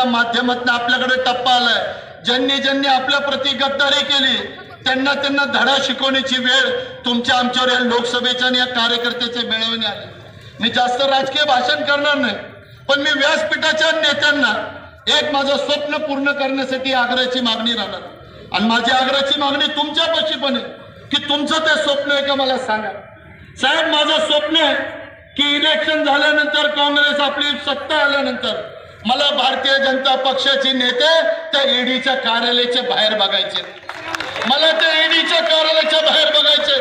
मीडियाच्या माध्यमातून आपल्याकडे टप्पा आलाय. ज्यांनी ज्यांनी आपल्या प्रति गद्दारी केली त्यांना त्यांना धडा शिकवण्याची वेळ तुमच्या आमच्यावर या लोकसभेच्या आणि या कार्यकर्त्याचे मिळवणे आले. मी जास्त राजकीय भाषण करणार नाही पण मी व्यासपीठाच्या नेत्यांना एक माझं स्वप्न पूर्ण करण्यासाठी आग्रहाची मागणी राहणार. आणि माझी आग्रहाची मागणी तुमच्यापाशी पण आहे की तुमचं ते स्वप्न आहे का मला सांगा. साहेब माझं स्वप्न आहे की इलेक्शन झाल्यानंतर काँग्रेस आपली सत्ता आल्यानंतर मला भारतीय जनता पक्षाचे नेते त्या ईडीच्या कार्यालयाच्या बाहेर बघायचे. मला त्या ईडीच्या कार्यालयाच्या बाहेर बघायचे.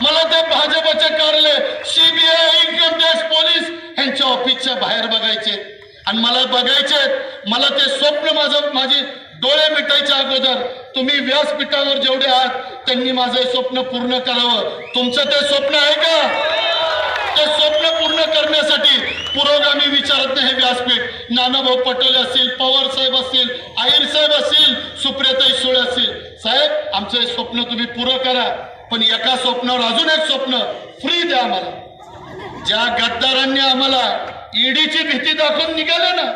मला ते भाजपचे कार्यालय सीबीआय इन्कम टॅक्स पोलीस यांच्या ऑफिसच्या बाहेर बघायचे. आणि मला बघायचे मला ते स्वप्न माझं माझी डोळे मिटायच्या अगोदर तुम्ही व्यासपीठावर जेवढे आहात त्यांनी माझं स्वप्न पूर्ण करावं. तुमचं ते स्वप्न आहे का ते स्वप्न पूर्ण करण्यासाठी पुरोगामी विचारत हे व्यासपीठ नानाभाऊ पटेल असतील पवार साहेब असतील आयर साहेब असतील सुप्रियाताई सुळे असतील साहेब आमचं हे स्वप्न तुम्ही पुरं करा पण एका स्वप्नावर अजून एक स्वप्न फ्री द्या आम्हाला. ज्या गद्दारांनी आम्हाला ईडीची भीती दाखवून निघाले ना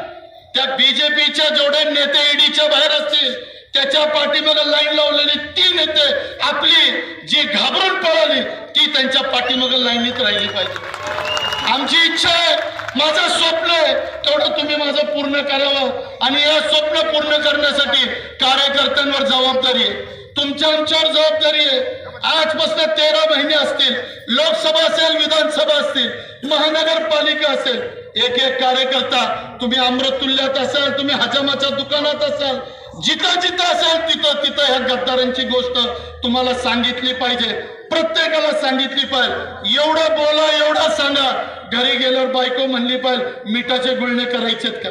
त्या बीजेपीच्या जेवढे नेते ईडीच्या बाहेर असतील त्याच्या पाठीमागे लाईन लावलेली ती नेते आपली जी घाबरून पळाली ती त्यांच्या पाठीमागे लाईनीत राहिली पाहिजे. आमची इच्छा आहे माझं स्वप्न आहे तेवढं तुम्ही माझं पूर्ण करावं हो. आणि या स्वप्न पूर्ण करण्यासाठी कार्यकर्त्यांवर जबाबदारी आहे. तुमच्या आमच्यावर जबाबदारी आहे. आजपासून तेरा महिने असतील लोकसभा असेल विधानसभा असतील महानगरपालिका असेल एक एक कार्यकर्ता तुम्ही अमृतुल्ल्यात असाल तुम्ही हजामाच्या दुकानात असाल जिथं जिथं असाल तिथं तिथं ह्या गद्दारांची गोष्ट तुम्हाला सांगितली पाहिजे. प्रत्येकाला सांगितली पाहिजे. एवढं बोला एवढं सांगा. घरी गेल्यावर बायको म्हणली पाहिजे मिठाचे गुळणे करायचेत का?